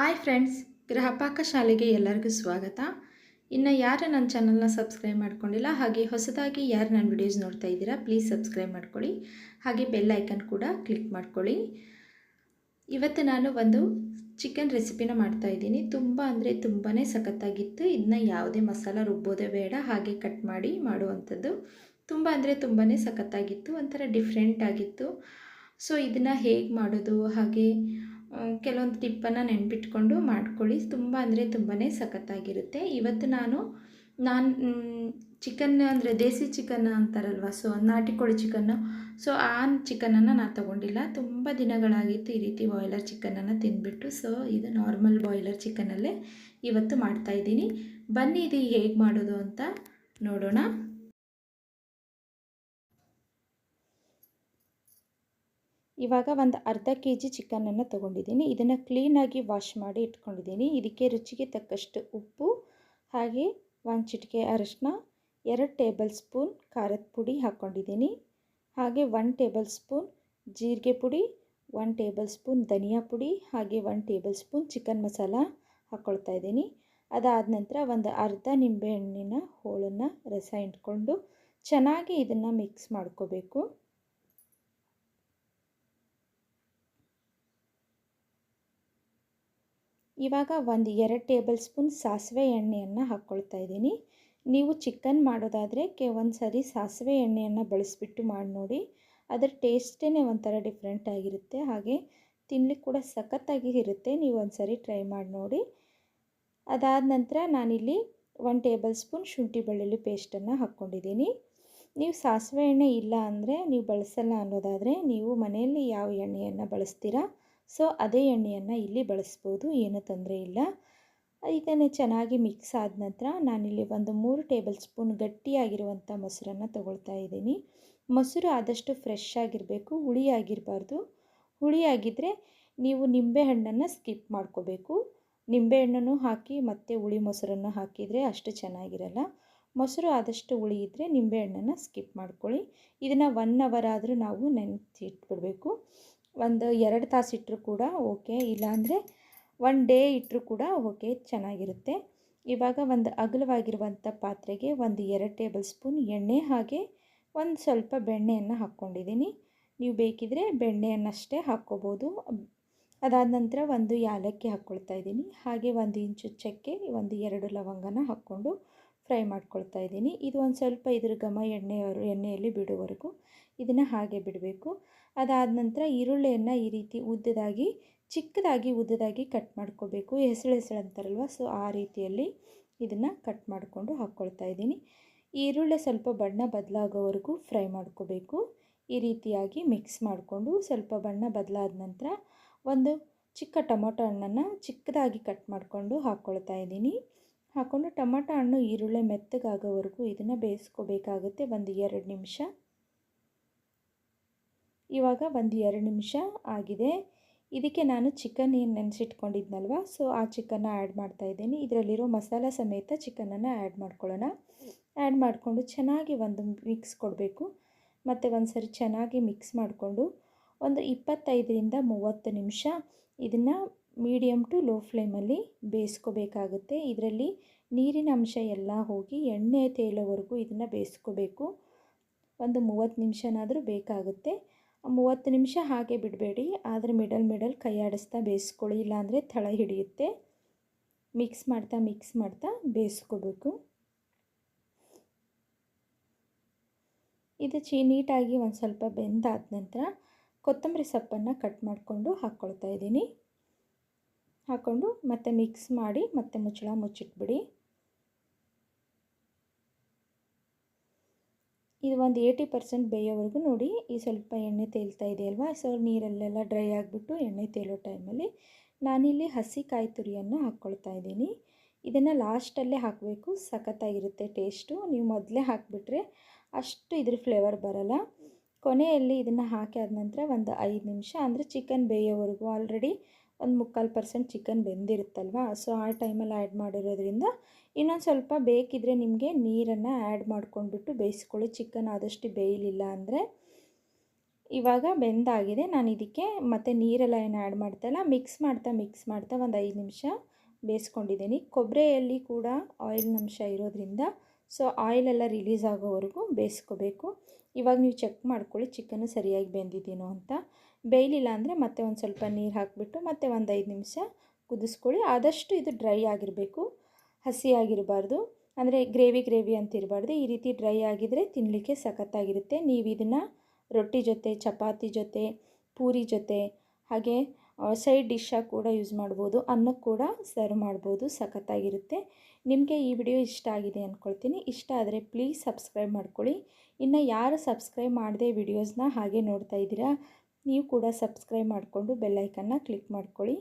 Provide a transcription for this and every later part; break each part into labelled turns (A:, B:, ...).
A: Hi friends Gruhapaka ಶಾಲೆಗೆ ಎಲ್ಲರಿಗೂ ಸ್ವಾಗತ. ಇನ್ನು ಯಾರು ನನ್ನ ಚಾನಲ್ನ ಸಬ್ಸ್ಕ್ರೈಬ್ ಮಾಡ್ಕೊಂಡಿಲ್ಲ, ಹಾಗೆ ಹೊಸದಾಗಿ ಯಾರು ನನ್ನ ವಿಡಿಯೋಸ್ ನೋಡ್ತಾ ಇದ್ದೀರಾ ಪ್ಲೀಸ್ ಸಬ್ಸ್ಕ್ರೈಬ್ ಮಾಡ್ಕೊಳ್ಳಿ. ಹಾಗೆ ಬೆಲ್ ಐಕನ್ ಕೂಡ ಕ್ಲಿಕ್ ಮಾಡ್ಕೊಳ್ಳಿ. ಇವತ್ತು ನಾನು ಒಂದು ಚಿಕನ್ ರೆಸಿಪಿನ ಮಾಡ್ತಾ ಇದ್ದೀನಿ. ತುಂಬ ಅಂದರೆ ತುಂಬಾ ಸಖತ್ತಾಗಿತ್ತು. ಇದನ್ನ ಯಾವುದೇ ಮಸಾಲ ರುಬ್ಬೋದೇ ಬೇಡ, ಹಾಗೆ ಕಟ್ ಮಾಡಿ ಮಾಡುವಂಥದ್ದು. ತುಂಬ ಅಂದರೆ ತುಂಬಾ ಸಖತ್ತಾಗಿತ್ತು, ಒಂಥರ ಡಿಫ್ರೆಂಟ್ ಆಗಿತ್ತು. ಸೊ ಇದನ್ನು ಹೇಗೆ ಮಾಡೋದು, ಹಾಗೆ ಕೆಲವೊಂದು ಟಿಪ್ಪನ್ನು ನೆನ್ಪಿಟ್ಕೊಂಡು ಮಾಡ್ಕೊಳ್ಳಿ. ತುಂಬ ಅಂದರೆ ತುಂಬಾ ಸಖತ್ತಾಗಿರುತ್ತೆ. ಇವತ್ತು ನಾನು ನಾನು ಚಿಕನ್ ಅಂದರೆ ದೇಸಿ ಚಿಕನ್ ಅಂತಾರಲ್ವ? ಸೊ ನಾಟಿ ಕೋಳಿ ಚಿಕನ್ನು ಸೊ ಆ ಚಿಕನನ್ನು ನಾನು ತೊಗೊಂಡಿಲ್ಲ. ತುಂಬ ದಿನಗಳಾಗಿತ್ತು ಈ ರೀತಿ ಬಾಯ್ಲರ್ ಚಿಕನನ್ನು ತಿಂದುಬಿಟ್ಟು. ಸೊ ಇದು ನಾರ್ಮಲ್ ಬಾಯ್ಲರ್ ಚಿಕನಲ್ಲೇ ಇವತ್ತು ಮಾಡ್ತಾಯಿದ್ದೀನಿ ಬನ್ನಿ, ಇದು ಹೇಗೆ ಮಾಡೋದು ಅಂತ ನೋಡೋಣ. ಇವಾಗ ಒಂದು ಅರ್ಧ ಕೆ ಜಿ ಚಿಕನನ್ನು ತೊಗೊಂಡಿದ್ದೀನಿ. ಇದನ್ನು ಕ್ಲೀನಾಗಿ ವಾಶ್ ಮಾಡಿ ಇಟ್ಕೊಂಡಿದ್ದೀನಿ. ಇದಕ್ಕೆ ರುಚಿಗೆ ತಕ್ಕಷ್ಟು ಉಪ್ಪು, ಹಾಗೆ ಒಂದು ಚಿಟಿಕೆ ಅರಶಿನ, ಎರಡು ಟೇಬಲ್ ಸ್ಪೂನ್ ಖಾರದ ಪುಡಿ ಹಾಕ್ಕೊಂಡಿದ್ದೀನಿ ಹಾಗೆ ಒನ್ ಟೇಬಲ್ ಸ್ಪೂನ್ ಜೀರಿಗೆ ಪುಡಿ ಒನ್ ಟೇಬಲ್ ಸ್ಪೂನ್ ಧನಿಯಾ ಪುಡಿ, ಹಾಗೆ one tablespoon chicken masala ಹಾಕ್ಕೊಳ್ತಾ ಇದ್ದೀನಿ. ಅದಾದ ನಂತರ ಒಂದು ಅರ್ಧ ನಿಂಬೆಹಣ್ಣಿನ ಹೋಳನ್ನು ರಸ ಇಟ್ಕೊಂಡು ಚೆನ್ನಾಗಿ ಇದನ್ನು ಮಿಕ್ಸ್ ಮಾಡ್ಕೋಬೇಕು. ಇವಾಗ ಒಂದು ಎರಡು ಟೇಬಲ್ ಸ್ಪೂನ್ ಸಾಸಿವೆ ಎಣ್ಣೆಯನ್ನು ಹಾಕ್ಕೊಳ್ತಾ ಇದ್ದೀನಿ. ನೀವು ಚಿಕನ್ ಮಾಡೋದಾದರೆ ಕೆ ಒಂದು ಸರಿ ಸಾಸಿವೆ ಎಣ್ಣೆಯನ್ನು ಬಳಸಿಬಿಟ್ಟು ಮಾಡಿ ನೋಡಿ. ಅದರ ಟೇಸ್ಟೇ ಒಂಥರ ಡಿಫ್ರೆಂಟ್ ಆಗಿರುತ್ತೆ. ಹಾಗೆ ತಿನ್ಲಿಕ್ಕೆ ಕೂಡ ಸಖತ್ತಾಗಿ ಇರುತ್ತೆ. ನೀವು ಒಂದು ಟ್ರೈ ಮಾಡಿ ನೋಡಿ. ಅದಾದ ನಂತರ ನಾನಿಲ್ಲಿ ಒನ್ ಟೇಬಲ್ ಸ್ಪೂನ್ ಶುಂಠಿ ಬೆಳ್ಳುಳ್ಳಿ ಪೇಸ್ಟನ್ನು ಹಾಕ್ಕೊಂಡಿದ್ದೀನಿ ನೀವು ಸಾಸಿವೆ ಎಣ್ಣೆ ಇಲ್ಲ ಅಂದರೆ ನೀವು ಬಳಸಲ್ಲ ಅನ್ನೋದಾದರೆ ನೀವು ಮನೆಯಲ್ಲಿ ಯಾವ ಎಣ್ಣೆಯನ್ನು ಬಳಸ್ತೀರಾ ಸೊ, ಅದೇ ಎಣ್ಣೆಯನ್ನು ಇಲ್ಲಿ ಬಳಸ್ಬೋದು, ಏನೂ ತೊಂದರೆ ಇಲ್ಲ. ಇದನ್ನು ಚೆನ್ನಾಗಿ ಮಿಕ್ಸ್ ಆದ ನಂತರ ನಾನಿಲ್ಲಿ ಒಂದು ಮೂರು ಟೇಬಲ್ ಸ್ಪೂನ್ ಗಟ್ಟಿಯಾಗಿರುವಂಥ ಮೊಸರನ್ನು ತೊಗೊಳ್ತಾ ಇದ್ದೀನಿ. ಮೊಸರು ಆದಷ್ಟು ಫ್ರೆಶ್ ಆಗಿರಬೇಕು ಹುಳಿಯಾಗಿರಬಾರ್ದು ಹುಳಿಯಾಗಿದ್ದರೆ ನೀವು ನಿಂಬೆಹಣ್ಣನ್ನು ಸ್ಕಿಪ್ ಮಾಡ್ಕೋಬೇಕು. ನಿಂಬೆಹಣ್ಣನ್ನು ಹಾಕಿ ಮತ್ತು ಹುಳಿ ಮೊಸರನ್ನು ಹಾಕಿದರೆ ಅಷ್ಟು ಚೆನ್ನಾಗಿರಲ್ಲ. ಮೊಸರು ಆದಷ್ಟು ಹುಳಿ ಇದ್ದರೆ ನಿಂಬೆಹಣ್ಣನ್ನು ಸ್ಕಿಪ್ ಮಾಡ್ಕೊಳ್ಳಿ. ಇದನ್ನು ಒನ್ ಅವರ್ ಆದರೂ ನಾವು ನೆನೆಸಿ ಇಟ್ಬಿಡಬೇಕು ಒಂದು ಎರಡು ತಾಸು ಇಟ್ಟರು ಕೂಡ ಓಕೆ. ಇಲ್ಲಾಂದರೆ ಒನ್ ಡೇ ಇಟ್ಟರು ಕೂಡ ಓಕೆ, ಚೆನ್ನಾಗಿರುತ್ತೆ. ಇವಾಗ ಒಂದು ಅಗಲವಾಗಿರುವಂಥ ಪಾತ್ರೆಗೆ ಒಂದು ಎರಡು ಟೇಬಲ್ ಸ್ಪೂನ್ ಎಣ್ಣೆ ಹಾಗೆ ಒಂದು ಸ್ವಲ್ಪ ಬೆಣ್ಣೆಯನ್ನು ಹಾಕ್ಕೊಂಡಿದ್ದೀನಿ. ನೀವು ಬೇಕಿದ್ರೆ ಬೆಣ್ಣೆಯನ್ನಷ್ಟೇ ಹಾಕ್ಕೋಬೋದು. ಅದಾದ ನಂತರ ಒಂದು ಯಾಲಕ್ಕಿ ಹಾಕ್ಕೊಳ್ತಾ ಇದ್ದೀನಿ. ಹಾಗೆ ಒಂದು ಇಂಚು ಚಕ್ಕೆ, ಒಂದು ಎರಡು ಲವಂಗನ ಹಾಕ್ಕೊಂಡು ಫ್ರೈ ಮಾಡ್ಕೊಳ್ತಾ ಇದ್ದೀನಿ. ಇದು ಒಂದು ಸ್ವಲ್ಪ ಇದ್ರ ಘಮ ಎಣ್ಣೆಯವರು, ಎಣ್ಣೆಯಲ್ಲಿ ಬಿಡುವವರೆಗೂ ಇದನ್ನು ಹಾಗೆ ಬಿಡಬೇಕು. ಅದಾದ ನಂತರ ಈರುಳ್ಳಿಯನ್ನು ಈ ರೀತಿ ಉದ್ದದಾಗಿ, ಚಿಕ್ಕದಾಗಿ ಉದ್ದದಾಗಿ ಕಟ್ ಮಾಡ್ಕೋಬೇಕು. ಹೆಸಳು ಹೆಸಳು ಅಂತಾರಲ್ವ ಸೊ ಆ ರೀತಿಯಲ್ಲಿ ಇದನ್ನು ಕಟ್ ಮಾಡಿಕೊಂಡು ಹಾಕ್ಕೊಳ್ತಾ ಇದ್ದೀನಿ. ಈರುಳ್ಳಿ ಸ್ವಲ್ಪ ಬಣ್ಣ ಬದಲಾಗೋವರೆಗೂ ಫ್ರೈ ಮಾಡ್ಕೋಬೇಕು. ಈ ರೀತಿಯಾಗಿ ಮಿಕ್ಸ್ ಮಾಡಿಕೊಂಡು ಸ್ವಲ್ಪ ಬಣ್ಣ ಬದಲಾದ ನಂತರ ಒಂದು ಚಿಕ್ಕ ಟೊಮೊಟೊ ಹಣ್ಣನ್ನು ಚಿಕ್ಕದಾಗಿ ಕಟ್ ಮಾಡಿಕೊಂಡು ಹಾಕ್ಕೊಳ್ತಾ ಇದ್ದೀನಿ. ಹಾಕ್ಕೊಂಡು ಟೊಮೊಟೊ ಹಣ್ಣು ಈರುಳ್ಳಿ ಮೆತ್ತಗಾಗೋವರೆಗೂ ಇದನ್ನು ಬೇಯಿಸ್ಕೋಬೇಕಾಗುತ್ತೆ ಒಂದು ಎರಡು ನಿಮಿಷ. ಇವಾಗ ಒಂದು ಎರಡು ನಿಮಿಷ ಆಗಿದೆ. ಇದಕ್ಕೆ ನಾನು ಚಿಕನ್ ಏನು ನೆನೆಸಿಟ್ಕೊಂಡಿದ್ನಲ್ವ? ಸೊ ಆ ಚಿಕನ್ನ ಆ್ಯಡ್ ಮಾಡ್ತಾ ಇದ್ದೀನಿ. ಇದರಲ್ಲಿರೋ ಮಸಾಲ ಸಮೇತ ಚಿಕನನ್ನು ಆ್ಯಡ್ ಮಾಡ್ಕೊಳ್ಳೋಣ. ಆ್ಯಡ್ ಮಾಡಿಕೊಂಡು ಚೆನ್ನಾಗಿ ಒಂದು ಮಿಕ್ಸ್ ಕೊಡಬೇಕು. ಮತ್ತು ಒಂದು ಸರಿ ಚೆನ್ನಾಗಿ ಮಿಕ್ಸ್ ಮಾಡಿಕೊಂಡು ಒಂದು ಇಪ್ಪತ್ತೈದರಿಂದ ಮೂವತ್ತು ನಿಮಿಷ ಇದನ್ನು ಮೀಡಿಯಮ್ ಟು ಲೋ ಫ್ಲೇಮಲ್ಲಿ ಬೇಯಿಸ್ಕೋಬೇಕಾಗುತ್ತೆ. ಇದರಲ್ಲಿ ನೀರಿನ ಅಂಶ ಎಲ್ಲ ಹೋಗಿ ಎಣ್ಣೆ ತೇಲೋವರೆಗೂ ಇದನ್ನು ಬೇಯಿಸ್ಕೋಬೇಕು. ಒಂದು ಮೂವತ್ತು ನಿಮಿಷನಾದರೂ ಬೇಕಾಗುತ್ತೆ. ಮೂವತ್ತು ನಿಮಿಷ ಹಾಗೆ ಬಿಡಬೇಡಿ. ಆದರೆ ಮಿಡಲ್ ಮಿಡಲ್ ಕೈ ಆಡಿಸ್ತಾ ಬೇಯಿಸ್ಕೊಳ್ಳಿ. ಇಲ್ಲಾಂದರೆ ತಳ ಹಿಡಿಯುತ್ತೆ. ಮಿಕ್ಸ್ ಮಾಡ್ತಾ ಮಿಕ್ಸ್ ಮಾಡ್ತಾ ಬೇಯಿಸ್ಕೋಬೇಕು. ಇದು ಚೀ ನೀಟಾಗಿ ಒಂದು ಸ್ವಲ್ಪ ಬೆಂದಾದ ನಂತರ ಕೊತ್ತಂಬರಿ ಸೊಪ್ಪನ್ನು ಕಟ್ ಮಾಡಿಕೊಂಡು ಹಾಕ್ಕೊಳ್ತಾ ಇದ್ದೀನಿ. ಹಾಕ್ಕೊಂಡು ಮತ್ತೆ ಮಿಕ್ಸ್ ಮಾಡಿ ಮತ್ತೆ ಮುಚ್ಚಳ ಮುಚ್ಚಿಟ್ಬಿಡಿ. ಇದು ಒಂದು ಏಯ್ಟಿ ಪರ್ಸೆಂಟ್ ಬೇಯೋವರೆಗೂ ನೋಡಿ ಈ ಸ್ವಲ್ಪ ಎಣ್ಣೆ ತೇಲ್ತಾ ಇದೆ ಅಲ್ವಾ? ಸೊ ನೀರಲ್ಲೆಲ್ಲ ಡ್ರೈ ಆಗಿಬಿಟ್ಟು ಎಣ್ಣೆ ತೇಲೋ ಟೈಮಲ್ಲಿ ನಾನಿಲ್ಲಿ ಹಸಿ ಕಾಯಿ ತುರಿಯನ್ನು ಹಾಕ್ಕೊಳ್ತಾ ಇದ್ದೀನಿ. ಇದನ್ನು ಲಾಸ್ಟಲ್ಲೇ ಹಾಕಬೇಕು. ಸಖತ್ತಾಗಿರುತ್ತೆ ಟೇಸ್ಟು ನೀವು ಮೊದಲೇ ಹಾಕಿಬಿಟ್ರೆ ಅಷ್ಟು ಇದ್ರ ಫ್ಲೇವರ್ ಬರಲ್ಲ. ಕೊನೆಯಲ್ಲಿ ಇದನ್ನು ಹಾಕಿ ಆದ ನಂತರ ಒಂದು ಐದು ನಿಮಿಷ, ಅಂದರೆ ಚಿಕನ್ ಬೇಯೋವರೆಗೂ ಆಲ್ರೆಡಿ ಒಂದು ಮುಕ್ಕಾಲು ಪರ್ಸೆಂಟ್ ಚಿಕನ್ ಬೆಂದಿರುತ್ತಲ್ವ? ಸೊ ಆ ಟೈಮಲ್ಲಿ ಆ್ಯಡ್ ಮಾಡಿರೋದ್ರಿಂದ ಇನ್ನೊಂದು ಸ್ವಲ್ಪ ಬೇಕಿದ್ರೆ ನಿಮಗೆ ನೀರನ್ನು ಆ್ಯಡ್ ಮಾಡ್ಕೊಂಡ್ಬಿಟ್ಟು ಬೇಯಿಸ್ಕೊಳ್ಳಿ. ಚಿಕನ್ ಆದಷ್ಟು ಬೇಯಲಿಲ್ಲ ಅಂದರೆ ಇವಾಗ ಬೆಂದಾಗಿದೆ. ನಾನು ಇದಕ್ಕೆ ಮತ್ತು ನೀರೆಲ್ಲ ಏನು ಆ್ಯಡ್ ಮಾಡ್ತಾಯಿಲ್ಲ ಮಿಕ್ಸ್ ಮಾಡ್ತಾ ಮಿಕ್ಸ್ ಮಾಡ್ತಾ ಒಂದು ಐದು ನಿಮಿಷ ಬೇಯಿಸ್ಕೊಂಡಿದ್ದೀನಿ. ಕೊಬ್ಬರಿಯಲ್ಲಿ ಕೂಡ ಆಯಿಲ್ ಅಂಶ ಇರೋದ್ರಿಂದ ಸೊ ಆಯಿಲೆಲ್ಲ ರಿಲೀಸ್ ಆಗೋವರೆಗೂ ಬೇಯಿಸ್ಕೋಬೇಕು. ಇವಾಗ ನೀವು ಚೆಕ್ ಮಾಡ್ಕೊಳ್ಳಿ ಚಿಕನ್ನು ಸರಿಯಾಗಿ ಬೆಂದಿದ್ದೀನೋ ಅಂತ. ಬೇಯಲಿಲ್ಲ ಅಂದರೆ ಮತ್ತೆ ಒಂದು ಸ್ವಲ್ಪ ನೀರು ಹಾಕಿಬಿಟ್ಟು ಮತ್ತೆ ಒಂದು ಐದು ನಿಮಿಷ ಕುದಿಸ್ಕೊಳ್ಳಿ. ಆದಷ್ಟು ಇದು ಡ್ರೈ ಆಗಿರಬೇಕು. ಹಸಿಯಾಗಿರಬಾರ್ದು. ಅಂದರೆ ಗ್ರೇವಿ ಗ್ರೇವಿ ಅಂತ ಇರಬಾರ್ದು ಈ ರೀತಿ ಡ್ರೈ ಆಗಿದ್ದರೆ ತಿನ್ನಲಿಕ್ಕೆ ಸಖತ್ತಾಗಿರುತ್ತೆ. ನೀವು ಇದನ್ನು ರೊಟ್ಟಿ ಜೊತೆ, ಚಪಾತಿ ಜೊತೆ, ಪೂರಿ ಜೊತೆ, ಹಾಗೆ ಸೈಡ್ ಡಿಶ್ಶಾಗಿ ಕೂಡ ಯೂಸ್ ಮಾಡ್ಬೋದು. ಅನ್ನಕ್ಕೆ ಕೂಡ ಸರ್ವ್ ಮಾಡ್ಬೋದು. ಸಖತ್ತಾಗಿರುತ್ತೆ. ನಿಮಗೆ ಈ ವಿಡಿಯೋ ಇಷ್ಟ ಆಗಿದೆ ಅಂದ್ಕೊಳ್ತೀನಿ ಇಷ್ಟ ಆದರೆ ಪ್ಲೀಸ್ ಸಬ್ಸ್ಕ್ರೈಬ್ ಮಾಡ್ಕೊಳ್ಳಿ. ಇನ್ನು ಯಾರು ಸಬ್ಸ್ಕ್ರೈಬ್ ಮಾಡದೆ ವಿಡಿಯೋಸ್ನ ಹಾಗೆ ನೋಡ್ತಾ ಇದ್ದೀರಾ, ನೀವು ಕೂಡ ಸಬ್ಸ್ಕ್ರೈಬ್ ಮಾಡಿಕೊಂಡು ಬೆಲ್ಲೈಕನ್ನ ಕ್ಲಿಕ್ ಮಾಡ್ಕೊಳ್ಳಿ.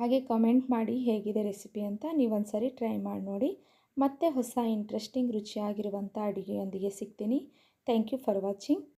A: ಹಾಗೆ ಕಮೆಂಟ್ ಮಾಡಿ ಹೇಗಿದೆ ರೆಸಿಪಿ ಅಂತ ನೀವು ಒಂದು ಸರಿ ಟ್ರೈ ಮಾಡಿ ನೋಡಿ. ಮತ್ತೆ ಹೊಸ ಇಂಟ್ರೆಸ್ಟಿಂಗ್ ರುಚಿಯಾಗಿರುವಂಥ ಅಡುಗೆಯೊಂದಿಗೆ ಸಿಗ್ತೀನಿ. Thank you for watching